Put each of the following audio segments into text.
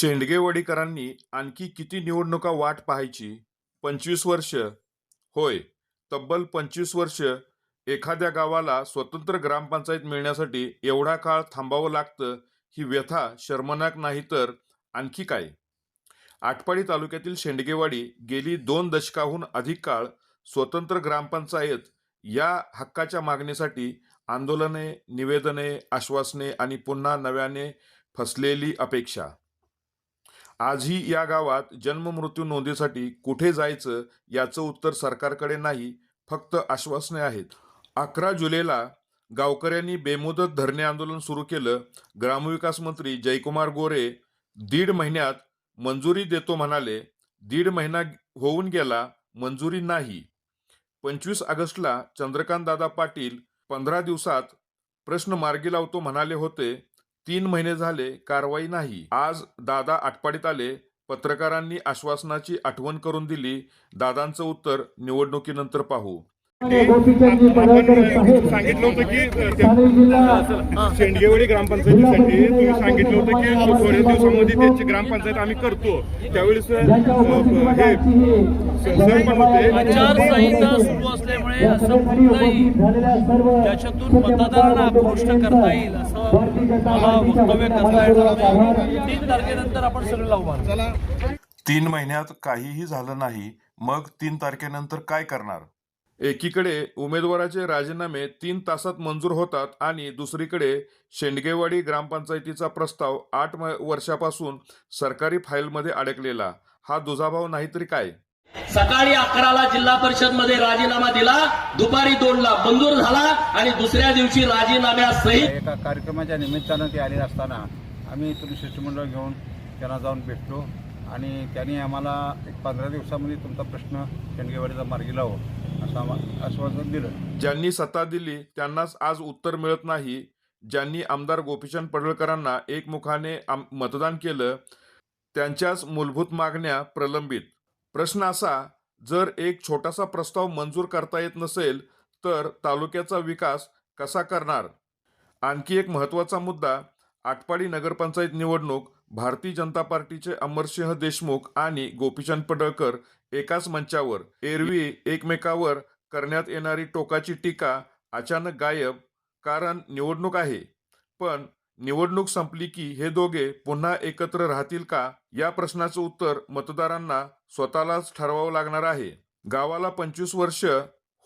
शेंडगेवाडीकरांनी आणखी किती निवडणुका वाट पाहायची? पंचवीस वर्ष. होय तब्बल पंचवीस वर्ष एखाद्या गावाला स्वतंत्र ग्रामपंचायत मिळण्यासाठी एवढा काळ थांबावं लागतं ही व्यथा शर्मनाक नाही तर आणखी काय? आटपाडी तालुक्यातील शेंडगेवाडी गेली दोन दशकाहून अधिक काळ स्वतंत्र ग्रामपंचायत या हक्काच्या मागणीसाठी आंदोलने निवेदने आश्वासने आणि पुन्हा नव्याने फसलेली अपेक्षा. आजही या गावात जन्ममृत्यू नोंदीसाठी कुठे जायचं याचं उत्तर सरकारकडे नाही फक्त आश्वासने आहेत. अकरा जुलैला गावकऱ्यांनी बेमुदत धरणे आंदोलन सुरू केलं. ग्रामविकास मंत्री जयकुमार गोरे दीड महिन्यात मंजुरी देतो म्हणाले. दीड महिना होऊन गेला मंजुरी नाही. पंचवीस ऑगस्टला चंद्रकांतदादा पाटील पंधरा दिवसात प्रश्न मार्गी लावतो म्हणाले होते. तीन महिने झाले कारवाई नाही. आज दादा आटपाडीत आले. पत्रकारांनी आश्वासनाची आठवण करून दिली. दादांचं उत्तर निवडणुकीनंतर पाहू. सांगितलं होतं की शेंडगेवाडी ग्रामपंचायतीसाठी तुम्ही सांगितलं होतं की थोड्या दिवसामध्ये त्याची ग्रामपंचायत आम्ही करतो. त्यावेळेस आचारसंहिता सुरू असल्यामुळे असं कुठलंही झालेल्या सर्व ज्याच्यातून मतदारांना आक्रोष्ट करता येईल असं वक्तव्य करता येणार नाही तीन तारखेनंतर आपण सगळं लावू. तीन महिन्यात काहीही झालं नाही. मग तीन तारखेनंतर काय करणार? एकीकडे उमेदवाराचे राजीनामे तीन तासात मंजूर होतात आणि दुसरीकडे शेंडगेवाडी ग्रामपंचायतीचा प्रस्ताव आठ वर्षापासून सरकारी फाईलमध्ये अडकलेला. हा दुजाभाव नाही तरी काय? सकाळी अकराला जिल्हा परिषदमध्ये राजीनामा दिला दुपारी दोनला मंजूर झाला आणि दुसऱ्या दिवशी राजीनाम्यासहित एका कार्यक्रमाच्या निमित्तानं ते आले असताना आम्ही इथून शिष्टमंडळ घेऊन त्यांना जाऊन भेटलो आणि त्यांनी आम्हाला एक पंधरा दिवसामध्ये तुमचा प्रश्न शेंडगेवाडीचा मार्गी लावू असं आश्वासन दिलं. ज्यांनी सत्ता दिली त्यांनाच आज उत्तर मिळत नाही. ज्यांनी आमदार गोपीचंद पडळकरांना एकमुखाने आम- मतदान केलं त्यांच्याच मूलभूत मागण्या प्रलंबित. प्रश्न असा जर एक छोटासा प्रस्ताव मंजूर करता येत नसेल तर तालुक्याचा विकास कसा करणार? आणखी एक महत्त्वाचा मुद्दा आटपाडी नगरपंचायत निवडणूक भारतीय जनता पार्टीचे अमरसिंह देशमुख आणि गोपीचंद पडळकर एकाच मंचावर एरवी एकमेकावर करण्यात येणारी टोकाची टीका अचानक गायब कारण निवडणूक आहे. पण निवडणूक संपली की हे दोघे पुन्हा एकत्र राहतील का? या प्रश्नाचं उत्तर मतदारांना स्वतःलाच ठरवावं लागणार आहे. गावाला पंचवीस वर्ष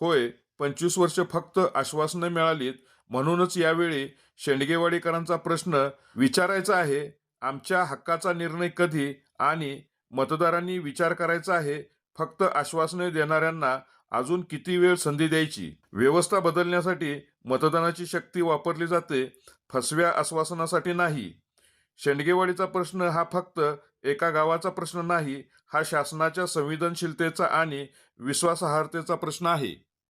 होय पंचवीस वर्ष फक्त आश्वासनं मिळालीत म्हणूनच यावेळी शेंडगेवाडीकरांचा प्रश्न विचारायचा आहे. आमच्या हक्काचा निर्णय कधी आणि मतदारांनी विचार करायचा आहे फक्त आश्वासने देणाऱ्यांना अजून किती वेळ संधी द्यायची? व्यवस्था बदलण्यासाठी मतदानाची शक्ती वापरली जाते फसव्या आश्वासनासाठी नाही. शेंडगेवाडीचा प्रश्न हा फक्त एका गावाचा प्रश्न नाही हा शासनाच्या संवेदनशीलतेचा आणि विश्वासार्हतेचा प्रश्न आहे.